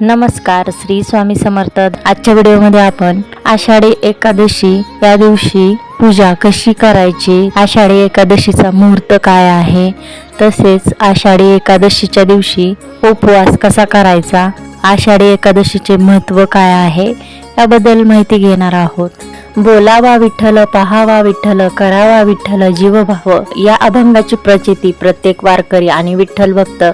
नमस्कार श्री स्वामी समर्थ. आजच्या व्हिडिओमध्ये आपण आषाढी एकादशी या दिवशी पूजा कशी करायची? आषाढी एकादशीचा मुहूर्त काय आहे? तसेच आषाढी एकादशीच्या दिवशी उपवास कसा करायचा? आषाढी एकादशीचे महत्त्व काय आहे? याबद्दल माहिती घेणार आहोत. बोलावा विठ्ठल पहावा विठ्ठल करावा विठ्ठल जीवभाव. या अभंगाची प्रचिती प्रत्येक वारकरी आणि विठ्ठल भक्त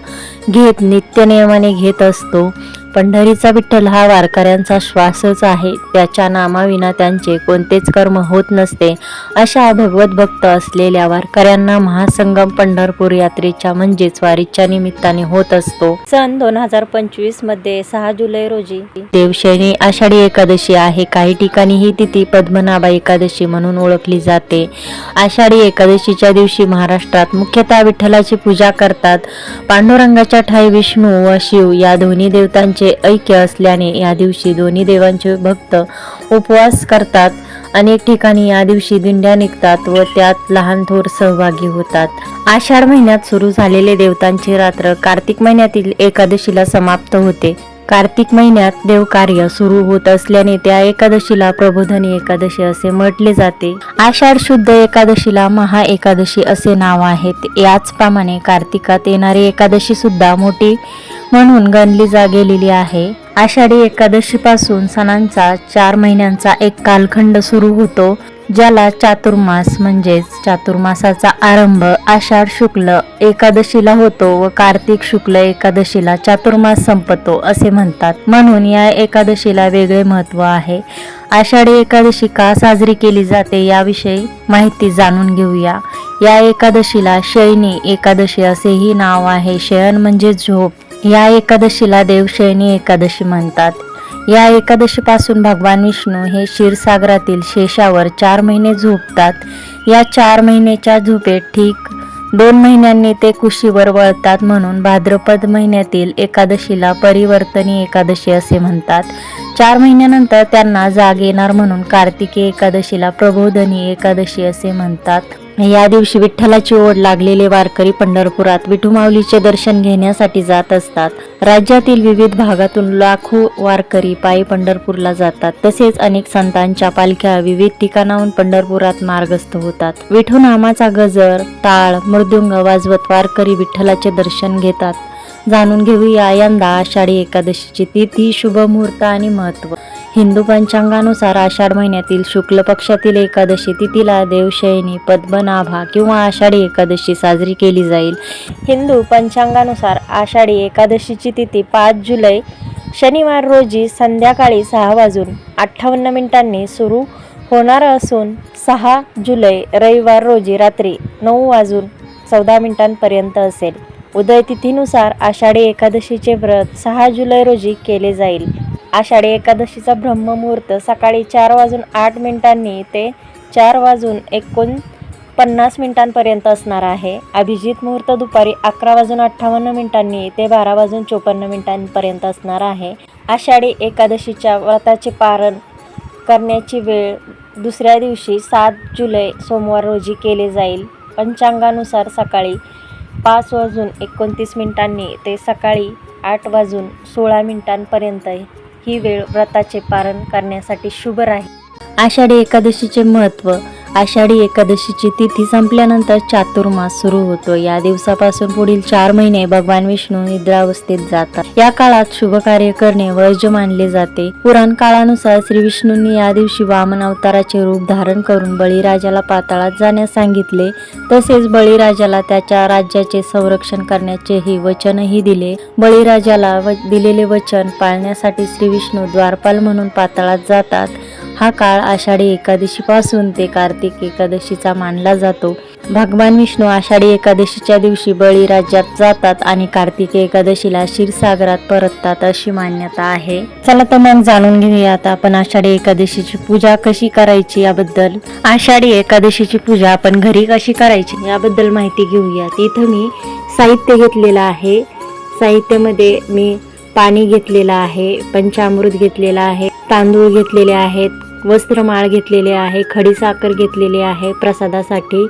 घेत नित्यनियमाने घेत असतो. पंढरीचा विठ्ठल हा वारकऱ्यांचा श्वासच आहे. त्याच्या नामाविना त्यांचे कोणतेच कर्म होत नसते अशा भगवत भक्त असलेल्या वारकऱ्यांना महासंगम पंढरपूर यात्रेच्या म्हणजेच वारीच्या निमित्ताने होत असतो. सन दोन हजार पंचवीसमध्ये सहा जुलै रोजी देवशैनी आषाढी एकादशी आहे. काही ठिकाणी ही तिथी पद्मनाभा एकादशी म्हणून ओळखली जाते. आषाढी एकादशीच्या दिवशी महाराष्ट्रात मुख्यतः विठ्ठलाची पूजा करतात. पांडुरंगाच्या ठाई विष्णू व शिव या दोन्ही देवतांचे ऐक्य असल्याने या दिवशी दोन्ही देवांचे भक्त उपवास करतात. अनेक ठिकाणी या दिवशी दिंड्या निघतात व त्यात लहान थोर सहभागी होतात. आषाढ महिन्यात सुरू झालेले देवतांची रात्र कार्तिक महिन्यातील एकादशीला समाप्त होते. कार्तिक महिन्यात देवकार्य सुरू होत असल्याने त्या एकादशीला प्रबोधनी एकादशी असे म्हटले जाते. आषाढ शुद्ध एकादशीला महा एकादशी असे नाव आहेत याचप्रमाणे कार्तिकात येणारी एकादशी सुद्धा मोठी म्हणून गणली जा गेलेली आहे. आषाढी एकादशीपासून सणांचा चार महिन्यांचा एक कालखंड सुरू होतो. ज्याला चातुर्मास म्हणजेच चातुर्मासाचा आरंभ आषाढ शुक्ल एकादशीला होतो व कार्तिक शुक्ल एकादशीला चातुर्मास संपतो असे म्हणतात. म्हणून या एकादशीला वेगळे महत्त्व आहे. आषाढी एकादशी का साजरी केली जाते याविषयी माहिती जाणून घेऊया. या एकादशीला शयनी एकादशी असेही नाव आहे. शयन म्हणजे झोप. या एकादशीला देवशयनी एकादशी म्हणतात. या एकादशीपासून भगवान विष्णू हे क्षीरसागरातील शेषावर चार महिने झोपतात. या चार महिन्याच्या झोपेत ठीक दोन महिन्यांनी ते कुशीवर वळतात म्हणून भाद्रपद महिन्यातील एकादशीला परिवर्तनी एकादशी असे म्हणतात. चार महिन्यानंतर त्यांना जाग येणार म्हणून कार्तिकी एकादशीला प्रबोधनी एकादशी असे म्हणतात. या दिवशी विठ्ठलाची ओढ लागलेले वारकरी पंढरपुरात विठुमाऊलीचे दर्शन घेण्यासाठी जात असतात. राज्यातील विविध भागातून लाखो वारकरी पायी पंढरपूरला जातात. तसेच अनेक संतांच्या पालख्या विविध ठिकाणाहून पंढरपुरात मार्गस्थ होतात. विठू नामाचा गजर टाळ मृदुंग वाजवत वारकरी विठ्ठलाचे दर्शन घेतात. जाणून घेऊया यंदा आषाढी एकादशीची तिथी शुभ मुहूर्त आणि महत्त्व हिंदू पंचांगानुसार आषाढ महिन्यातील शुक्ल पक्षातील एकादशी तिथीला देवशयनी पद्मनाभा किंवा आषाढी एकादशी साजरी केली जाईल. हिंदू पंचांगानुसार आषाढी एकादशीची तिथी पाच जुलै शनिवार रोजी संध्याकाळी सहा वाजून अठ्ठावन्न मिनिटांनी सुरू होणार असून सहा जुलै रविवार रोजी रात्री नऊ वाजून चौदा मिनिटांपर्यंत असेल. उदयतिथीनुसार आषाढी एकादशीचे व्रत सहा जुलै रोजी केले जाईल. आषाढी एकादशीचा ब्रह्ममुहूर्त सकाळी चार वाजून आठ मिनिटांनी ते चार वाजून एकोण पन्नास मिनिटांपर्यंत असणार आहे. अभिजित मुहूर्त दुपारी अकरा वाजून अठ्ठावन्न मिनिटांनी ते बारा वाजून चोपन्न मिनिटांपर्यंत असणार आहे. आषाढी एकादशीच्या व्रताचे पारण करण्याची वेळ दुसऱ्या दिवशी सात जुलै सोमवार रोजी केले जाईल. पंचांगानुसार सकाळी पाच वाजून एकोणतीस मिनिटांनी ते सकाळी आठ वाजून सोळा मिनिटांपर्यंत ही वेळ व्रताचे पारण करण्यासाठी शुभ राहील. आषाढी एकादशीचे महत्त्व आषाढी एकादशीची तिथी संपल्यानंतर चातुर्मास सुरू होतो. या दिवसापासून पुढील चार महिने भगवान विष्णू निद्रावस्थेत जातात. या काळात शुभ कार्य करणे वर्ज्य मानले जाते. पुराण काळानुसार श्री विष्णूंनी या दिवशी वामन अवताराचे रूप धारण करून बळीराजाला पाताळात जाण्यास सांगितले. तसेच बळीराजाला त्याच्या राज्याचे संरक्षण करण्याचेही वचनही दिले. बळीराजाला दिलेले वचन पाळण्यासाठी श्री विष्णू द्वारपाल म्हणून पाताळात जातात. हा काळ आषाढी एकादशीपासून ते कार्तिक एकादशीचा मानला जातो. भगवान विष्णू आषाढी एकादशीच्या दिवशी बळी राज्यात जातात आणि कार्तिक एकादशीला क्षीरसागरात परततात अशी मान्यता आहे. चला तर मग जाणून घेऊया आता आपण आषाढी एकादशीची पूजा कशी करायची याबद्दल. आषाढी एकादशीची पूजा आपण घरी कशी करायची याबद्दल माहिती घेऊयात इथं मी साहित्य घेतलेलं आहे. साहित्यामध्ये मी पाणी घेतलेलं आहे पंचामृत घेतलेलं आहे तांदूळ घेतलेले आहेत वस्त्रमाळ घेतलेले आहे खडी साखर घेतलेली आहे प्रसादासाठी.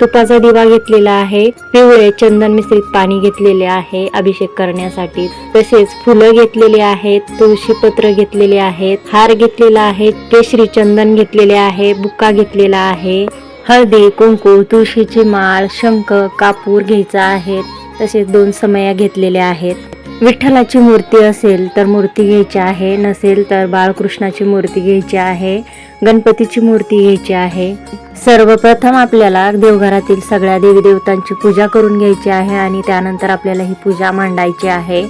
तुपाचा दिवा घेतलेला आहे पिवळे चंदन मिश्रित पाणी घेतलेले आहे अभिषेक करण्यासाठी. तसेच फुलं घेतलेली आहेत तुळशी पत्र घेतलेले आहेत हार घेतलेला आहे केशरी चंदन घेतलेले आहे बुक्का घेतलेला आहे. हळदी कुंकू तुळशीची माळ शंख कापूर घ्यायचा आहे. तसेच दोन समया घेतलेल्या आहेत. विठ्ठलाची मूर्ती असेल तर मूर्ती घ्यायची आहे नसेल तर बाळकृष्णाची मूर्ती घ्यायची आहे गणपतीची मूर्ती घ्यायची आहे. सर्वप्रथम आपल्याला देवघरातील सगळ्या देवी देवतांची पूजा करून घ्यायची आहे आणि त्यानंतर आपल्याला ही पूजा मांडायची आहे.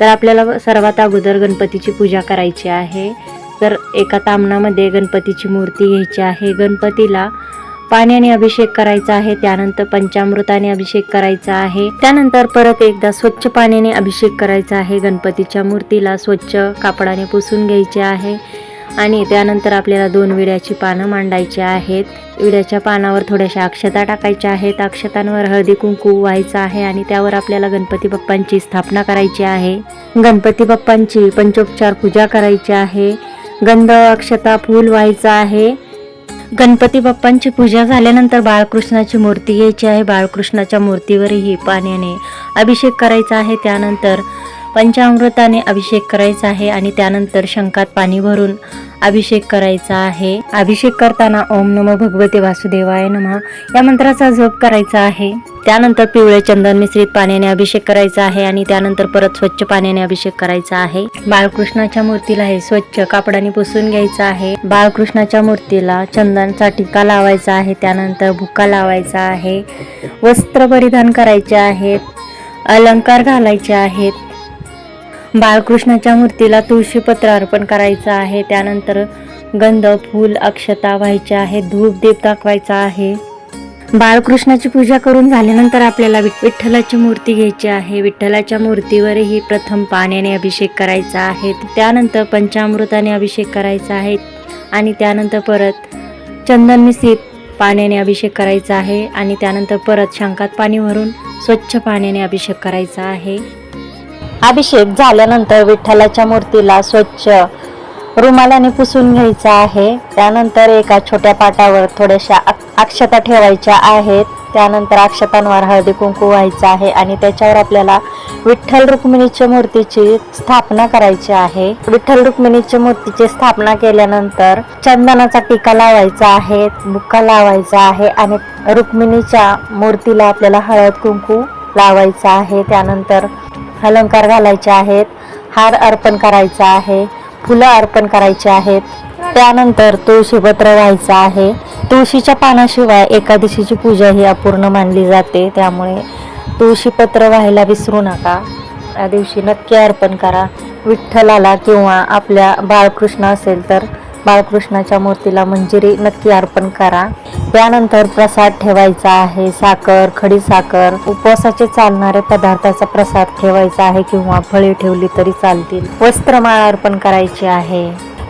तर आपल्याला सर्वात अगोदर गणपतीची पूजा करायची आहे. तर एका तामणामध्ये गणपतीची मूर्ती घ्यायची आहे. गणपतीला पाण्याने अभिषेक करायचा आहे त्यानंतर पंचामृताने अभिषेक करायचा आहे. त्यानंतर परत एकदा स्वच्छ पाण्याने अभिषेक करायचा आहे. गणपतीच्या मूर्तीला स्वच्छ कापडाने पुसून घ्यायचे आहे आणि त्यानंतर आपल्याला दोन विड्याची पानं मांडायची आहेत. विड्याच्या पानावर थोड्याशा अक्षता टाकायच्या आहेत. अक्षतांवर हळदी कुंकू व्हायचं आहे आणि त्यावर आपल्याला गणपती बाप्पांची स्थापना करायची आहे. गणपती बाप्पांची पंचोपचार पूजा करायची आहे. गंध अक्षता फूल व्हायचं आहे. गणपती बाप्पांची पूजा झाल्यानंतर बाळकृष्णाची मूर्ती घ्यायची आहे. बाळकृष्णाच्या मूर्तीवरही पाण्याने अभिषेक करायचा आहे. त्यानंतर पंचामृताने अभिषेक करायचा आहे आणि त्यानंतर शंकात पाणी भरून अभिषेक करायचा आहे. अभिषेक करताना ओम नमो भगवते वासुदेवाय नमः. या मंत्राचा जप करायचा आहे. त्यानंतर पिवळे चंदन मिश्रित पाण्याने अभिषेक करायचा आहे आणि त्यानंतर परत स्वच्छ पाण्याने अभिषेक करायचा आहे. बाळकृष्णाच्या मूर्तीला हे स्वच्छ कापडाने पुसून घ्यायचं आहे. बाळकृष्णाच्या मूर्तीला चंदनचा टिका लावायचा आहे. त्यानंतर भुका लावायचा आहे. वस्त्र परिधान करायचे आहेत. अलंकार घालायचे आहेत. बाळकृष्णाच्या मूर्तीला तुळशीपत्र अर्पण करायचं आहे. त्यानंतर गंध फूल अक्षता व्हायचे आहे. धूप दीप दाखवायचा आहे. बाळकृष्णाची पूजा करून झाल्यानंतर आपल्याला विठ्ठलाची मूर्ती घ्यायची आहे. विठ्ठलाच्या मूर्तीवरही प्रथम पाण्याने अभिषेक करायचा आहे. त्यानंतर पंचामृताने अभिषेक करायचा आहे आणि त्यानंतर परत चंदन मिश्रित पाण्याने अभिषेक करायचा आहे आणि त्यानंतर परत शंकात पाणी भरून स्वच्छ पाण्याने अभिषेक करायचा आहे. अभिषेक झाल्यानंतर विठ्ठलाच्या मूर्तीला स्वच्छ रुमालाने पुसून घ्यायचा आहे. त्यानंतर एका छोट्या पाटावर थोड्याशा अक्षता ठेवायच्या आहेत. त्यानंतर अक्षतांवर हळदी कुंकू व्हायचं आहे आणि त्याच्यावर आपल्याला विठ्ठल रुक्मिणीच्या मूर्तीची स्थापना करायची आहे. विठ्ठल रुक्मिणीच्या मूर्तीची स्थापना केल्यानंतर चंदनाचा टिका लावायचा आहे बुक्का लावायचा आहे आणि रुक्मिणीच्या मूर्तीला आपल्याला हळद कुंकू लावायचा आहे. त्यानंतर अलंकार घालायचे आहेत हार अर्पण करायचा आहे फुलं अर्पण करायची आहेत. त्यानंतर तुळशीपत्र व्हायचं आहे. तुळशीच्या पानाशिवाय एकादशीची पूजा ही अपूर्ण मानली जाते. त्यामुळे तुळशीपत्र व्हायला विसरू नका. या दिवशी नक्की अर्पण करा. विठ्ठलाला किंवा आपल्या बाळकृष्ण असेल तर बाळकृष्णाच्या मूर्तीला मंजिरी नक्की अर्पण करा. त्यानंतर प्रसाद ठेवायचा आहे. साखर खडी साखर उपवासाचे चालणारे पदार्थाचा प्रसाद ठेवायचा आहे किंवा फळे ठेवली तरी चालतील. वस्त्रमाळ अर्पण करायची आहे.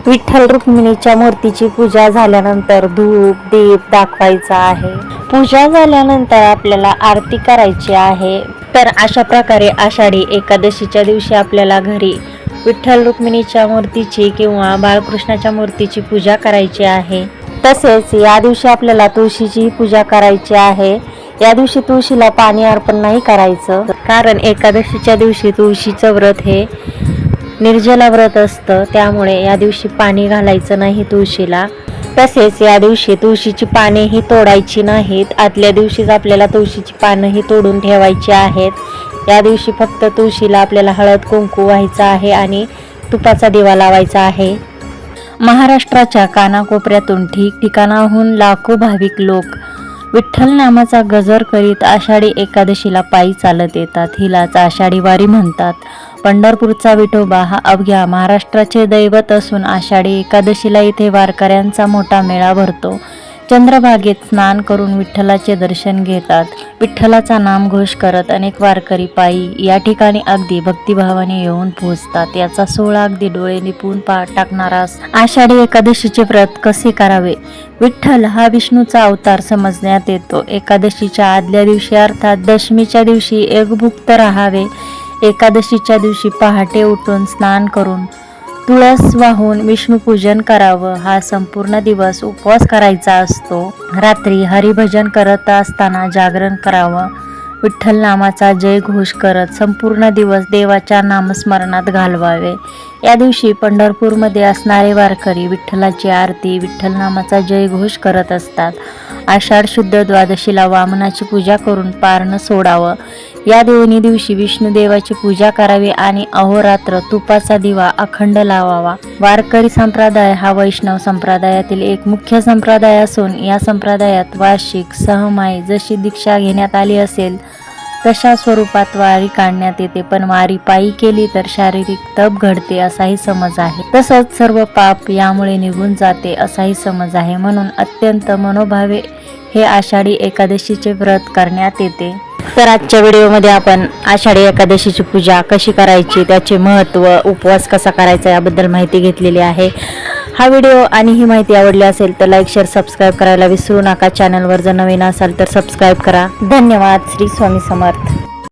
विठ्ठल रुक्मिणीच्या मूर्तीची पूजा झाल्यानंतर धूप दीप दाखवायचा आहे. पूजा झाल्यानंतर आपल्याला आरती करायची आहे. तर अशा प्रकारे आषाढी एकादशीच्या दिवशी आपल्याला घरी विठ्ठल रुक्मिणीच्या मूर्तीची किंवा बाळकृष्णाच्या मूर्तीची पूजा करायची आहे. तसेच या दिवशी आपल्याला तुळशीची पूजा करायची आहे. या दिवशी तुळशीला पाणी अर्पण नाही करायचं. कारण एकादशीच्या दिवशी तुळशीचं व्रत हे निर्जला व्रत असतं. त्यामुळे या दिवशी पाणी घालायचं नाही तुळशीला. तसेच या दिवशी तुळशीची पानेही तोडायची नाहीत. आदल्या दिवशीच आपल्याला तुळशीची पानंही तोडून ठेवायची आहेत. या दिवशी फक्त तुळशीला आपल्याला हळद कुंकू व्हायचं आहे आणि तुपाचा दिवा लावायचा आहे. महाराष्ट्राच्या कानाकोपऱ्यातून ठिकठिकाणाहून लाखो भाविक लोक विठ्ठल नामाचा गजर करीत आषाढी एकादशीला पायी चालत येतात. हिलाच आषाढी वारी म्हणतात. पंढरपूरचा विठोबा हा अवघ्या महाराष्ट्राचे दैवत असून आषाढी एकादशीला इथे वारकऱ्यांचा मोठा मेळा भरतो. चंद्रभागेत स्नान करून विठ्ठलाचे दर्शन घेतात. विठ्ठलाचा नामघोष करत अनेक वारकरी पायी या ठिकाणी अगदी भक्तिभावाने येऊन पोहोचतात. याचा सोहळा अगदी डोळे निपून पा टाकणारा आषाढी एकादशीचे व्रत कसे करावे? विठ्ठल हा विष्णूचा अवतार समजण्यात येतो. एकादशीच्या आदल्या दिवशी अर्थात दशमीच्या दिवशी एकभुक्त राहावे. एकादशीच्या दिवशी पहाटे उठून स्नान करून तुळस वाहून विष्णुपूजन करावं. हा संपूर्ण दिवस उपवास करायचा असतो. रात्री हरिभजन करत असताना जागरण करावं. विठ्ठल नामाचा जय घोष करत संपूर्ण दिवस देवाच्या नामस्मरणात घालवावे. या दिवशी पंढरपूरमध्ये असणारे वारकरी विठ्ठलाची आरती विठ्ठल नामाचा जय घोष करत असतात. आषाढ शुद्ध द्वादशीला वामनाची पूजा करून पारणं सोडावं. या दोन्ही दिवशी विष्णुदेवाची पूजा करावी आणि अहोरात्र तुपाचा दिवा अखंड लावावा. वारकरी संप्रदाय हा वैष्णव संप्रदायातील एक मुख्य संप्रदाय असून या संप्रदायात वार्षिक सहमाई जशी दीक्षा घेण्यात आली असेल तशा स्वरूपात वारी काढण्यात येते. पण वारी पायी केली तर शारीरिक तप घडते असाही समज आहे. तसंच सर्व पाप यामुळे निघून जाते असाही समज आहे. म्हणून अत्यंत मनोभावे हे आषाढी एकादशीचे व्रत करण्यात येते. तर आजच्या व्हिडिओमध्ये आपण आषाढी एकादशीची पूजा कशी करायची त्याचे महत्त्व उपवास कसा करायचा याबद्दल माहिती घेतलेली आहे. हा व्हिडिओ आणि ही माहिती आवडली असेल तर लाईक शेअर सबस्क्राईब करायला विसरू नका. चॅनलवर जर नवीन असाल तर सबस्क्राईब करा. धन्यवाद. श्री स्वामी समर्थ.